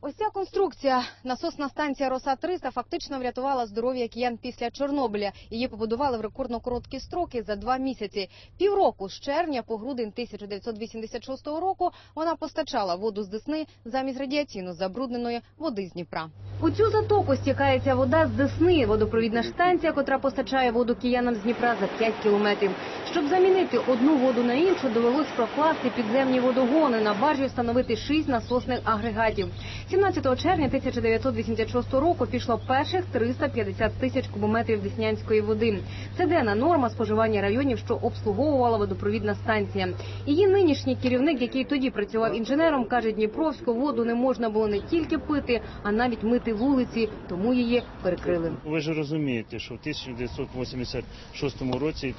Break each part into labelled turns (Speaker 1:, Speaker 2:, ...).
Speaker 1: Ось ця конструкція, насосна станція Роса 300 фактично врятувала здоров'я киян після Чорнобиля. Її побудували в рекордно короткі строки за два місяці. Півроку з червня по грудень 1986 року вона постачала воду з Десни замість радіаційно забрудненої води з Дніпра. У цю затоку стікається вода з Десни, водопровідна станція, котра постачає воду киянам з Дніпра за 5 кілометрів. Щоб замінити одну воду на іншу, довелось прокласти підземні водогони. На баржі встановити шість насосних агрегатів. 17 червня 1986 року пішло перших 350 тисяч кубометрів деснянської води. Це денна норма споживання районів, що обслуговувала водопровідна станція. Її нинішній керівник, який тоді працював інженером, каже, Дніпровську воду не можна було не тільки пити, а навіть мити вулиці, тому її перекрили.
Speaker 2: Ви ж розумієте, що в 1986 році,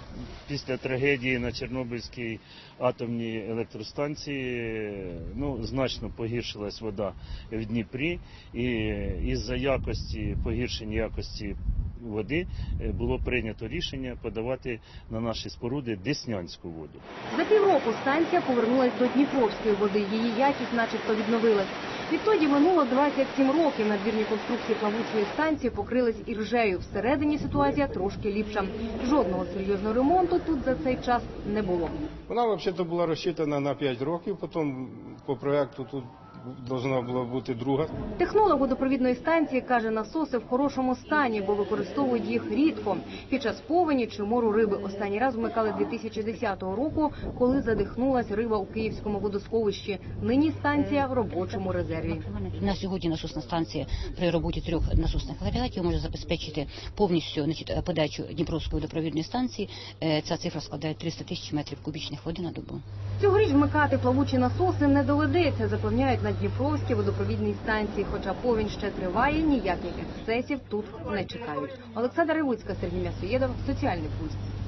Speaker 2: після трагедії на Чорнобильській атомній електростанції, ну значно погіршилась вода в Дніпрі, і із-за якості погіршення якості води е, було прийнято рішення подавати на наші споруди деснянську воду.
Speaker 1: За півроку станція повернулась до Дніпровської води. Її якість, начебто, відновилась. Відтоді минуло 27 років. Надвірні конструкції плавучої станції покрились іржею. Всередині ситуація трошки ліпша. Жодного серйозного ремонту тут за цей час не було.
Speaker 3: Вона взагалі була розчитана на 5 років, потім по проекту тут повинна була бути друга.
Speaker 1: Технолог водопровідної станції каже, насоси в хорошому стані, бо використовують їх рідко. Під час повені чи мору риби останній раз вмикали 2010 року, коли задихнулась риба у київському водосховищі. Нині станція в робочому резерві.
Speaker 4: На сьогодні насосна станція при роботі трьох насосних агрегатів може забезпечити повністю значить, подачу Дніпровської водопровідної станції. Е, Ця цифра складає 300 тисяч метрів кубічних води на добу.
Speaker 1: Цьогоріч вмикати плавучі насоси не доведеться, запевняють на Дніпровській водопровідній станції. Хоча повінь ще триває, ніяких ексцесів тут не чекають. Олександра Ревуцька, Сергій Мясоєдов, Соціальний пульс.